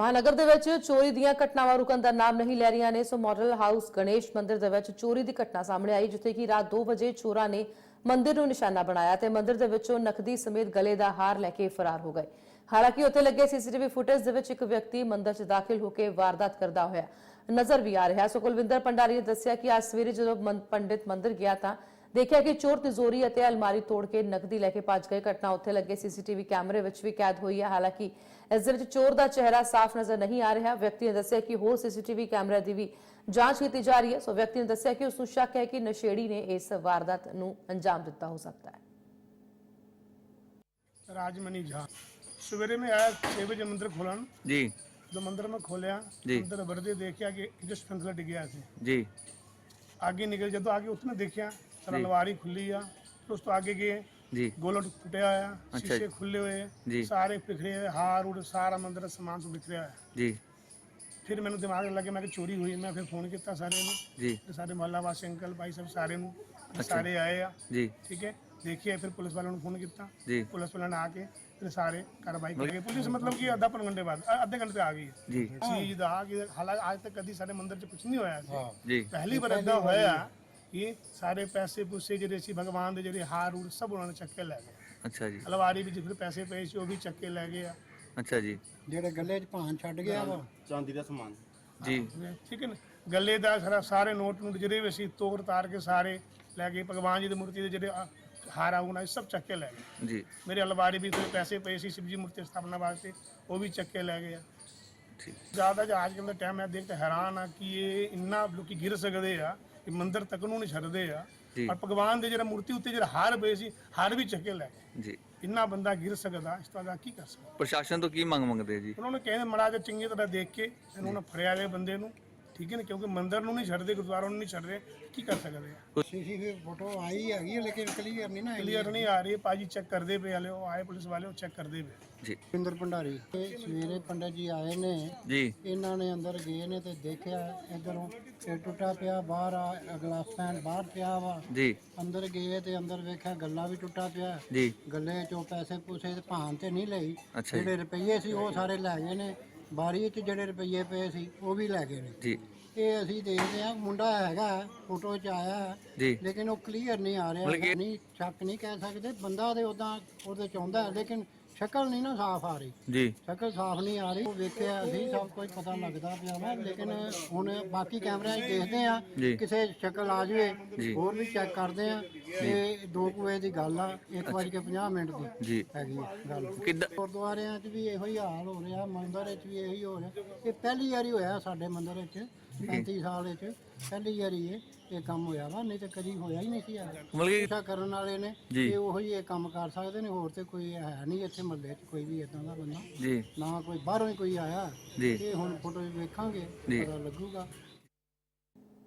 ਮਹਾਨਗਰ ਦੇ ਵਿੱਚ ਚੋਰੀ ਦੀਆਂ ਘਟਨਾਵਾਂ ਰੁਕਣ ਦਾ ਨਾਮ ਨਹੀਂ ਲੈ ਰਹੀਆਂ ਨੇ, ਸੋ ਮਾਡਲ ਹਾਊਸ ਗਣੇਸ਼ ਮੰਦਿਰ ਦੇ ਵਿੱਚ ਚੋਰੀ ਦੀ ਘਟਨਾ ਸਾਹਮਣੇ ਆਈ, ਜਿੱਥੇ ਕਿ ਰਾਤ 2 ਵਜੇ ਚੋਰਾਂ ਨੇ ਮੰਦਿਰ ਨੂੰ ਨਿਸ਼ਾਨਾ ਬਣਾਇਆ ਤੇ ਮੰਦਿਰ ਦੇ ਵਿੱਚੋਂ ਨਕਦੀ ਸਮੇਤ ਗਲੇ ਦਾ ਹਾਰ ਲੈ ਕੇ ਫਰਾਰ ਹੋ ਗਏ। ਹਾਲਾਂਕਿ ਉੱਥੇ ਲੱਗੇ ਸੀਸੀਟੀਵੀ ਫੁਟੇਜ ਦੇ ਵਿੱਚ ਇੱਕ ਵਿਅਕਤੀ ਮੰਦਿਰ 'ਚ ਦਾਖਲ ਹੋ ਕੇ ਵਾਰਦਾਤ ਕਰਦਾ ਹੋਇਆ ਨਜ਼ਰ ਵੀ ਆ ਰਿਹਾ। ਸੋ ਕੁਲਵਿੰਦਰ ਪੰਡਾਰੀ ਨੇ ਦੱਸਿਆ ਕਿ ਅੱਜ ਸਵੇਰੇ ਜਦੋਂ ਪੰਡਿਤ ਮੰਦਿਰ ਗਿਆ ਤਾਂ ਦੇਖਿਆ ਕਿ ਚੋਰ ਤਿਜੋਰੀ ਅਤੇ ਅਲਮਾਰੀ ਤੋੜ ਕੇ ਨਕਦੀ ਲੈ ਕੇ ਭੱਜ ਗਏ ਘਟਨਾ ਉੱਥੇ ਲੱਗੇ ਸੀਸੀਟੀਵੀ ਕੈਮਰੇ ਵਿੱਚ ਵੀ ਕੈਦ ਹੋਈ ਹੈ ਹਾਲਾਂਕਿ ਇਸ ਦੇ ਵਿੱਚ ਚੋਰ ਦਾ ਚਿਹਰਾ ਸਾਫ਼ ਨਜ਼ਰ ਨਹੀਂ ਆ ਰਿਹਾ ਵਿਅਕਤੀ ਨੇ ਦੱਸਿਆ ਕਿ ਹੋਰ ਸੀਸੀਟੀਵੀ ਕੈਮਰੇ ਦੀ ਵੀ ਜਾਂਚ ਕੀਤੀ ਜਾ ਰਹੀ ਹੈ ਸੋ ਵਿਅਕਤੀ ਨੇ ਦੱਸਿਆ ਕਿ ਉਸ ਨੂੰ ਸ਼ੱਕ ਹੈ ਕਿ ਨਸ਼ੇੜੀ ਨੇ ਇਸ ਵਾਰਦਾਤ ਨੂੰ ਅੰਜਾਮ ਦਿੱਤਾ ਹੋ ਸਕਦਾ ਹੈ राजमणि झा सवेरे में आया छः बजे मंदिर खोलन ਜੀ जो मंदिर में खोलिया जी। अंदर बढ़ते देखिया कि एक स्प्रिंकलर डिग गया ਸੀ ਜੀ आगे निकल जब आगे उसने देखिया सर अलमारी खुली है उस तो आगे गए जी गोलट टूटे आया शीशे खुले हुए सारे बिखरे हुए हार उड़ सारा मंदिर समान सब बिखरे आया ਫਿਰ ਮੈਨੂੰ ਦਿਮਾਗ ਲੱਗੇ ਮੈਂ ਕਿ ਚੋਰੀ ਹੋਈ ਮੈਂ ਫਿਰ ਫੋਨ ਕੀਤਾ ਸਾਰਿਆਂ ਨੂੰ। ਜੀ। ਸਾਰੇ ਮਹੱਲਾ ਵਾਸੀ ਅੰਕਲ ਭਾਈ ਸਭ ਸਾਰੇ ਨੂੰ ਸਾਰੇ ਆਏ ਆ। ਜੀ। ਠੀਕ ਹੈ? ਦੇਖਿਆ ਫਿਰ ਪੁਲਿਸ ਵਾਲਿਆਂ ਨੂੰ ਫੋਨ ਕੀਤਾ। ਜੀ। ਪੁਲਿਸ ਵਾਲਿਆਂ ਆ ਕੇ ਫਿਰ ਸਾਰੇ ਕਾਰਵਾਈ ਕਰਕੇ ਪੁਲਿਸ ਮਤਲਬ ਕਿ ਅੱਧਾ ਪਨ ਘੰਟੇ ਬਾਅਦ ਅੱਧੇ ਘੰਟੇ ਆ ਗਈ ਜੀ। ਚੀਜ਼ ਦਾ ਹਾਲਾਂਕਿ ਅੱਜ ਤੱਕ ਕਦੀ ਸਾਡੇ ਮੰਦਿਰ 'ਚ ਕੁਝ ਨਹੀਂ ਹੋਇਆ ਸੀ। ਜੀ। ਪਹਿਲੀ ਵਾਰ ਅੱਧਾ ਹੋਇਆ। ਕਿ ਸਾਰੇ ਪੈਸੇ ਪੂਸੇ ਜਿਹੜੇ ਸੀ ਭਗਵਾਨ ਦੇ ਜਿਹੜੇ ਹਾਰ ਹੂਰ ਸਭ ਉਹਨਾਂ ਨੇ ਚੱਕ ਕੇ ਲੈ ਗਏ। ਅੱਛਾ ਜੀ। ਅਲਵਾਰੀ ਵਿੱਚ ਫਿਰ ਪੈਸੇ ਪਏ ਸੀ ਉਹ ਵੀ ਚੱਕ ਕੇ ਲੈ ਗਏ ਆ। ਅੱਛਾ ਜੀ। ਜਿਹੜੇ ਗੱਲੇ 'ਚ ਭਾਨ ਛੱਡ ਗਿਆ ਵਾ। ਚਾਂਦੀ ਦਾ ਸਮਾਨ। ਜੀ। ਠੀਕ ਹੈ ਨਾ? ਗੱਲੇ ਦਾ ਸਾਰਾ ਸਾਰੇ ਨੋਟ ਨੂਟ ਜਿਹੜੇ ਵੀ ਸੀ ਤੋੜ ਤਾਰ ਕੇ ਸਾਰੇ ਲੈ ਗਏ ਭਗਵਾਨ ਜੀ ਦੀ ਮੂਰਤੀ ਦੇ ਜਿਹੜੇ ਆ, ਹਾਰ ਆਉਣਾ ਸਭ ਚੱਕ ਕੇ ਲੈ ਗਏ। ਜੀ। ਮੇਰੇ ਅਲਵਾਰੀ ਵੀ ਕੋਈ ਪੈਸੇ ਪਏ ਸੀ ਸ਼ਿਵਜੀ ਮੂਰਤੀ ਸਥਾਪਨਾ ਵਾਸਤੇ ਉਹ ਵੀ ਚੱਕ ਕੇ ਲੈ ਗਏ ਆ। ਠੀਕ। ਜ਼ਿਆਦਾ ਜੋ ਅੱਜ ਕੱਲ੍ਹ ਦਾ ਟਾਈਮ ਹੈ ਦੇਖ ਕੇ ਹੈਰਾਨ ਆ ਕਿ ਇਹ ਇੰਨਾ ਲੋਕੀ ਗਿਰ ਸਕਦੇ ਆ। ਕਿ ਮੰਦਿਰ ਤੱਕ ਨੂੰ ਨਹੀਂ ਛੱਡਦੇ ਆ। ਜੀ। ਔਰ ਭਗਵਾਨ ਦੇ ਜਿਹੜਾ ਮੂਰਤੀ ਉੱਤੇ ਜਿਹੜਾ ਹਾਰ ਪਏ ਸੀ ਹਾਰ ਵੀ ਚੱਕੇ ਲੈ। ਗਏ ਜੀ। ਇੰਨਾ ਬੰਦਾ ਗਿਰ ਸਕਦਾ ਇਸ ਤਰ੍ਹਾਂ ਦਾ ਕੀ ਕਰ ਸਕਦਾ? ਪ੍ਰਸ਼ਾਸਨ ਤੋਂ ਕੀ ਮੰਗ ਮੰਗਦੇ ਜੀ? ਉਹਨਾਂ ਨੇ ਕਹਿੰਦੇ ਮੜਾ ਕੇ ਚੰਗੀ ਤਰ੍ਹਾਂ ਦੇਖ ਕੇ ਇਹਨੂੰ ਨਾ ਫੜਿਆ ਜਾਏ ਬੰਦੇ ਨੂੰ। ਠੀਕ ਹੈ ਨਾ? ਕਿਉਂਕਿ ਮੰਦਿਰ ਨੂੰ ਨਹੀਂ ਛੱਡਦੇ ਗੁਰਦੁਆਰਾ ਨੂੰ ਨਹੀਂ ਛੱਡ ਰਹੇ ਕੀ ਕਰ ਸਕਦੇ ਆ? ਸੀਸੀਟੀਵੀ ਫੋਟੋ ਆਈ ਹੈਗੀ ਹੈ ਲੇਕਿਨ ਕਲੀਅਰ ਨਹੀਂ ਨਾ ਆਈ ਕਲੀਅਰ ਨਹੀਂ ਆ ਰਹੀ ਪਾਜੀ ਚੈੱਕ ਕਰਦੇ ਪਏ ਹਲੇ ਉਹ ਆਏ ਪੁਲਿਸ ਵਾਲੇ ਉਹ ਚੈੱਕ ਕਰਦੇ ਪਏ। ਜੀ। ਪਿੰਦਰ ਭੰਡਾਰੀ ਇਹ ਸਵੇਰੇ ਪੰਡਤ ਜੀ ਆਏ ਨੇ। ਜੀ। ਇਹਨਾਂ ਨੇ ਅੰਦਰ ਗਏ ਨੇ ਤੇ ਦੇਖਿਆ ਇਧਰੋਂ ਇਹ ਟੁੱਟਾ ਪਿਆ ਬਾਹਰ ਆ ਅਗਲਾ ਸਟੈਂਡ ਬਾਹਰ ਪਿਆ ਵਾ। ਜੀ। ਅੰਦਰ ਗਏ ਤੇ ਅੰਦਰ ਵੇਖਿਆ ਗੱਲਾ ਵੀ ਟੁੱਟਾ ਪਿਆ। ਜੀ। ਗੱਲੇ ਚੋਂ ਪੈਸੇ ਪੂਸੇ ਤੇ ਭਾਨ ਤੇ ਨਹੀਂ ਲਈ। ਅੱਛਾ ਜੀ। ਜਿਹੜੇ ਰੁਪਈਏ ਸੀ ਉਹ ਸਾਰੇ ਲੈ ਗਏ ਨੇ। ਬਾਰੀ 'ਚ ਜਿਹੜੇ ਰੁਪਈਏ ਪਏ ਸੀ ਉਹ ਵੀ ਲੈ ਗਏ ਨੇ। ਜੀ। ਇਹ ਅਸੀਂ ਦੇਖਦੇ ਆ ਮੁੰਡਾ ਹੈਗਾ ਫੋਟੋ 'ਚ ਆਇਆ। ਹੈ, ਜੀ। ਲੇਕਿਨ ਉਹ ਕਲੀਅਰ ਨਹੀਂ ਆ ਰਿਹਾ ਮਤਲਬ ਕਿ- ਨਹੀਂ ਸ਼ੱਕ ਨਹੀਂ ਕਹਿ ਸਕਦੇ ਬੰਦਾ ਤੇ ਉਦਾਂ ਉਹਦੇ ਚ ਆਉਂਦਾ ਹੈ, ਲੇਕਿਨ ਸ਼ਕਲ ਨਹੀਂ ਨਾ ਸਾਫ਼ ਆ ਰਹੀ। ਜੀ। ਸ਼ਕਲ ਸਾਫ਼ ਨਹੀਂ ਆ ਰਹੀ। ਉਹ ਵੇਖਿਆ ਅਸੀਂ ਸਭ ਕੁਝ ਪਤਾ ਲੱਗਦਾ ਪਿਆ ਵਾ ਲੇਕਿਨ ਹੁਣ ਬਾਕੀ ਕੈਮਰਿਆਂ 'ਚ ਦੇਖਦੇ ਆ ਜੀ। ਕਿਸੇ ਸ਼ਕਲ ਆ। ਜਾਵੇ ਹੋਰ ਵੀ ਚੈੱਕ ਕਰਦੇ ਆ ਇਹ 2 ਵਜੇ ਦੀ ਗੱਲ ਆ 1:50 ਮਿੰਟ ਦੀ ਜੀ। ਹੈਗੀ ਆ ਗੱਲ। ਕਿੱਦਾਂ? ਗੁਰਦੁਆਰਿਆਂ 'ਚ ਵੀ ਇਹੋ ਹੀ ਹਾਲ ਹੋ ਰਿਹਾ ਮੰਦਿਰ 'ਚ ਵੀ ਇਹੀ ਹੋ ਰਿਹਾ। ਇਹ ਪਹਿਲੀ ਵਾਰੀ ਹੋਇਆ ਸਾਡੇ ਮੰਦਿਰ ਵਿੱਚ 35 ਸਾਲ ਵਿੱਚ ਪਹਿਲੀ ਵਾਰੀ ਇਹ ਇਹ ਕੰਮ ਹੋਇਆ ਵਾ ਨਹੀਂ ਤੇ ਕਦੀ ਹੋਇਆ ਹੀ ਨਹੀਂ ਸੀ ਹੈਗਾ ਮਤਲਬ ਕਿ ਅੱਛਾ ਕਰਨ ਵਾਲੇ ਨੇ ਜੀ। ਇਹ ਉਹੀ ਇਹ ਕੰਮ ਕਰ ਸਕਦੇ ਨੇ ਹੋਰ ਤੇ ਕੋਈ ਹੈ ਨਹੀਂ ਇੱਥੇ ਮਹੱਲੇ 'ਚ ਕੋਈ ਵੀ ਇਦਾਂ ਦਾ ਬੰਦਾ। ਜੀ। ਨਾ ਕੋਈ ਬਾਹਰੋਂ ਹੀ ਕੋਈ ਆਇਆ। ਜੀ। ਇਹ ਹੁਣ ਫੋਟੋ ਵੇਖਾਂਗੇ ਜੀ। ਪਤਾ ਲੱਗੂਗਾ।